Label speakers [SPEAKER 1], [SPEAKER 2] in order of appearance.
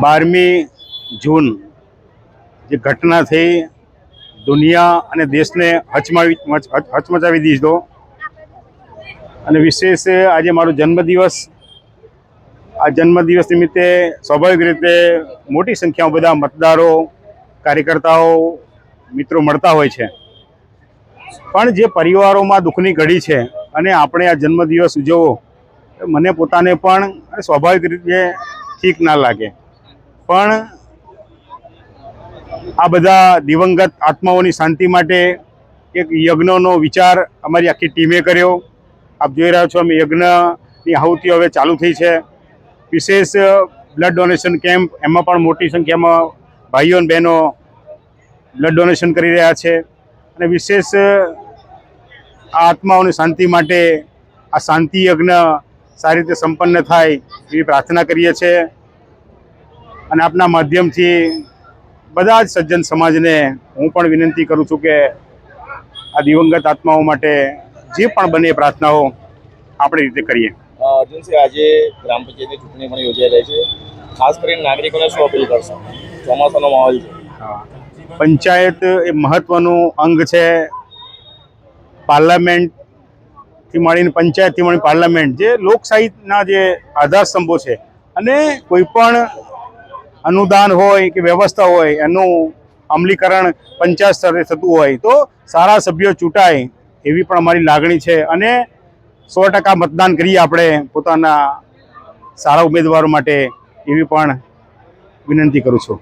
[SPEAKER 1] બારમી જૂન જે ઘટના થઈ દુનિયા અને દેશને હચમાવી હચ- હચ- હચમચાવી દીધો. અને વિશેષ આજે મારો જન્મદિવસ. આ જન્મદિવસ નિમિત્તે સ્વાભાવિક રીતે મોટી સંખ્યામાં બધા મતદારો, કાર્યકર્તાઓ, મિત્રો મળતા હોય છે. પણ જે પરિવારોમાં દુઃખની ઘડી છે અને આપણે આ જન્મદિવસ ઉજવવો મને પોતાને પણ સ્વાભાવિક રીતે ઠીક ના લાગે. પણ આ બધા દિવંગત આત્માઓની શાંતિ માટે એક યજ્ઞનો વિચાર અમારી આખી ટીમે કર્યો. આપ જોઈ રહ્યા છો અમે યજ્ઞની આહુતિઓ હવે ચાલુ થઈ છે. વિશેષ બ્લડ ડોનેશન કેમ્પ એમાં પણ મોટી સંખ્યામાં ભાઈઓ અને બહેનો બ્લડ ડોનેશન કરી રહ્યા છે. અને વિશેષ આ આત્માઓની શાંતિ માટે આ શાંતિ યજ્ઞ સારી રીતે સંપન્ન થાય એવી પ્રાર્થના કરીએ છીએ. અને આપના માધ્યમથી બધા જ સજ્જન સમાજને હું પણ વિનંતી કરું છું કે આ દિવંગત આત્માઓ માટે જે પણ બને પ્રાર્થનાઓ આપણી રીતે કરીએ.
[SPEAKER 2] અર્જુનસિંહ આજે ગ્રામ પંચાયતની ચૂંટણી પણ યોજાઈ રહી છે. ખાસ કરીને નાગરિકોને શું અપીલ કરશો? ચોમાસાનો માહોલ છે.
[SPEAKER 1] પંચાયત એ મહત્વનું અંગ છે. પાર્લામેન્ટથી મળીને પંચાયતથી મળીને પાર્લામેન્ટ જે લોકશાહીના જે આધારસ્તંભો છે અને કોઈ પણ અનુદાન હોય કે વ્યવસ્થા હોય, એનું અમલીકરણ પંચાયત સ્તરે થતું હોય તો સારા સભ્યો ચૂંટાય એવી પણ અમારી લાગણી છે અને સો ટકા મતદાન કરીએ આપણે પોતાના સારા ઉમેદવારો માટે એવી પણ વિનંતી કરું છું.